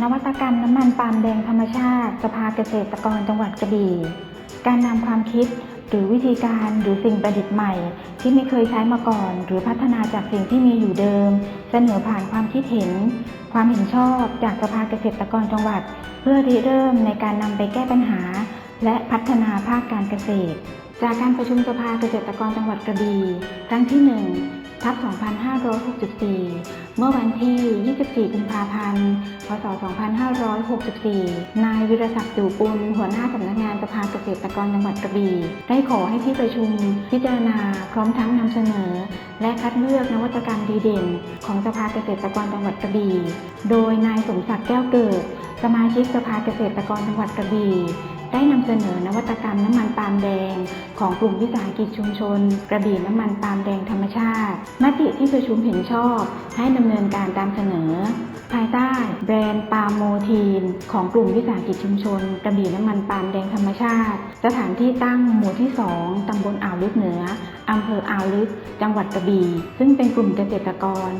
นวัตกรรมน้ำมันปาล์มแดงธรรมชาติ สภาเกษตรกรจังหวัดกระบี่ การนำความคิดหรือวิธีการหรือสิ่งประดิษฐ์ใหม่ ที่ไม่เคยใช้มาก่อน หรือพัฒนาจากสิ่งที่มีอยู่เดิม เสนอผ่านความคิดเห็น ความเห็นชอบจากสภาเกษตรกรจังหวัด เพื่อริเริ่มในการนำไปแก้ปัญหา และพัฒนาภาคการเกษตร จากการประชุมสภาเกษตรกรจังหวัดกระบี่ครั้งที่ 1 ทับ 2564 เมื่อวันที่ 24 กุมภาพันธ์ พศ 2564 นายวิรศักดิ์จู่ปุลหัวหน้าสำนักงานสภาเกษตรกรจังหวัดกระบี่ได้ขอให้ที่ประชุม พิจารณาพร้อมทั้งนำเสนอ และคัดเลือกนวัตกรรมดีเด่น ของสภาเกษตรกรจังหวัดกระบี่ โดยนายสมศักดิ์แก้วเกิด สมาชิกสภาเกษตรกรจังหวัดกระบี่ ได้นำเสนอนวัตกรรมน้ำมันปาล์มแดง ของกลุ่มวิสาหกิจชุมชน กระบี่น้ำมันปาล์มแดงธรรมชาติมติที่ประชุมเห็นชอบ ให้ดำเนินการตามเสนอ ภายใต้แบรนด์ปาล์มโมทีน ของกลุ่มวิสาหกิจชุมชน กระบี่น้ำมันปาล์มแดงธรรมชาติ สถานที่ตั้งหมู่ที่ 2 ตำบลอ่าวลึกเหนืออำเภออ่าวลึก จังหวัดกระบี่ ซึ่งเป็นกลุ่มเกษตรกร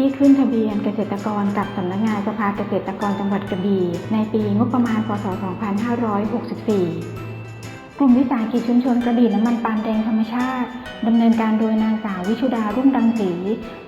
ที่ขึ้นทะเบียนเกษตรกรกับสำนักงานสภาเกษตรกรจังหวัดกระบี่ในปีงบประมาณพศ 2564 กลุ่มวิสาหกิจชุมชนกระบี่น้ำมันปาล์มแดงธรรมชาติ ดำเนินการโดยนางสาววิชุดารุ่งดังศรี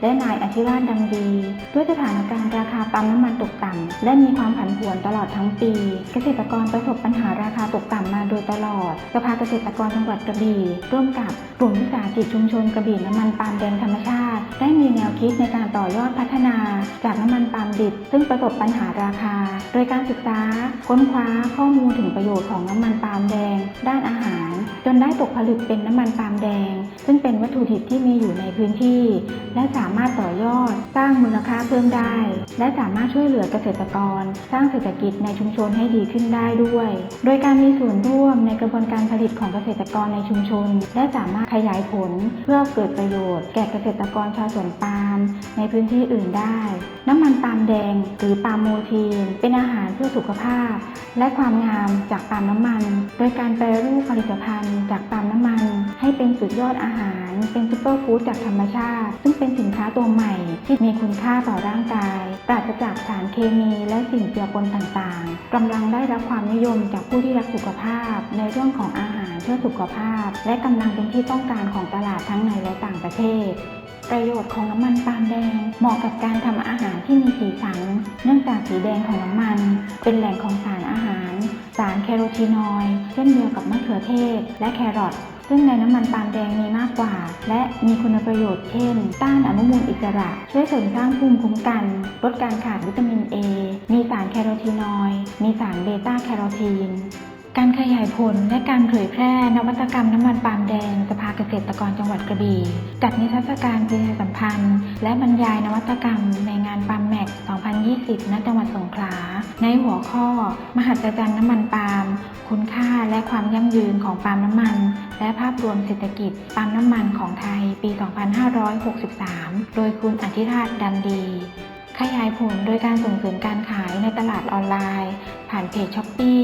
และนายอธิราชดังดี ด้วยสถานการณ์ราคาปั๊มน้ำมันตกต่ำและมีความผันผวนตลอดทั้งปี เกษตรกรประสบปัญหาราคาตกต่ำมาโดยตลอดสภาเกษตรกรจังหวัดกระบี่ร่วมกับกลุ่มวิสาหกิจชุมชนกระบี่น้ำมันปาล์มแดงธรรมชาติ ได้มีแนวคิดในการต่อยอดพัฒนา จากน้ำมันปาล์มดิบ ซึ่งประสบปัญหาราคา โดยการศึกษา ค้นคว้าข้อมูลถึงประโยชน์ของน้ำมันปาล์มแดง ด้านอาหาร จนได้ตกผลึกเป็นน้ำมันปาล์มแดงซึ่งเป็นวัตถุดิบที่มีอยู่ในพื้นที่ และสามารถต่อยอด สร้างมูลค่าเพิ่มได้ และสามารถช่วยเหลือเกษตรกร สร้างเศรษฐกิจในชุมชนให้ดีขึ้นได้ด้วย โดยการมีส่วนร่วมในกระบวนการผลิตของเกษตรกรในชุมชน และสามารถขยายผล เพื่อเกิดประโยชน์ แก่เกษตรกรชาวสวนปาล์มในพื้นที่อื่นได้ น้ำมันปาล์มแดง หรือปาล์มโมทีน เป็นอาหารเพื่อสุขภาพ และความงามจากปาล์มน้ำมัน โดยการแปรรูปผลิตภัณฑ์จากปาล์มน้ำมัน ให้เป็นสุดยอดอาหารเป็นซุปเปอร์ฟู้ดจากธรรมชาติ ซึ่งเป็นสินค้าตัวใหม่ที่มีคุณค่าต่อร่างกาย ปราศจากสารเคมีและสิ่งเจือปนต่างๆกำลังได้รับความนิยมจากผู้ที่รักสุขภาพ ในเรื่องของอาหารเพื่อสุขภาพ และกำลังเป็นที่ต้องการของตลาดทั้งในและต่างประเทศประโยชน์ของน้ำมันปาล์มแดงเหมาะกับการทำอาหารที่มีสีสัน เนื่องจากสีแดงของน้ำมัน เป็นแหล่งของสารอาหาร สารแคโรทีนอยด์เช่นเดียวกับมะเขือเทศ และแครอท ซึ่งในน้ำมันปาล์มแดงมีมากกว่า และมีคุณประโยชน์เช่น ต้านอนุมูลอิสระ ช่วยเสริมสร้างภูมิคุ้มกัน ลดการขาดวิตามิน A มีสารแคโรทีนอยด์ มีสารเบต้าแคโรทีนการขยายผลและการเผยแพร่นวัตกรรมน้ำมันปาล์มแดงสภาเกษตรกรจังหวัดกระบี่จัดนิทรรศการประชาสัมพันธ์ และบรรยายนวัตกรรมในงานปาล์มแม็ก 2020 ณ จังหวัดสงขลา ในหัวข้อ มหัศจรรย์น้ำมันปาล์ม คุณค่าและความยั่งยืนของปาล์มน้ำมัน และภาพรวมเศรษฐกิจปาล์มน้ำมันของไทยปี 2563 โดยคุณอธิราชดันดี ขยายผลโดยการส่งเสริมการขายในตลาดออนไลน์ ผ่านเพจช้อปปี้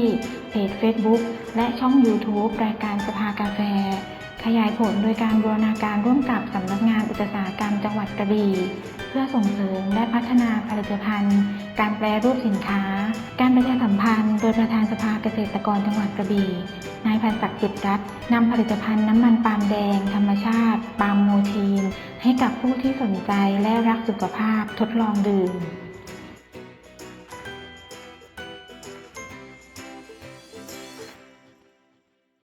เพจ Facebook และช่อง YouTube รายการสภากาแฟ ขยายผลโดยการบูรณาการร่วมกับสำนักงานอุตสาหกรรมจังหวัดกระบี่ พื่อส่งเสริมและพัฒนาผลิตภัณฑ์ การแปรรูปสินค้า การประชาสัมพันธ์ โดยประธานสภาเกษตรกรจังหวัดกระบี่นายพันศักดิ์จิตรัตน์นำผลิตภัณฑ์น้ำมันปาล์มแดง ธรรมชาติ ปาล์มโมทีน ให้กับผู้ที่สนใจและรักสุขภาพทดลองดื่ม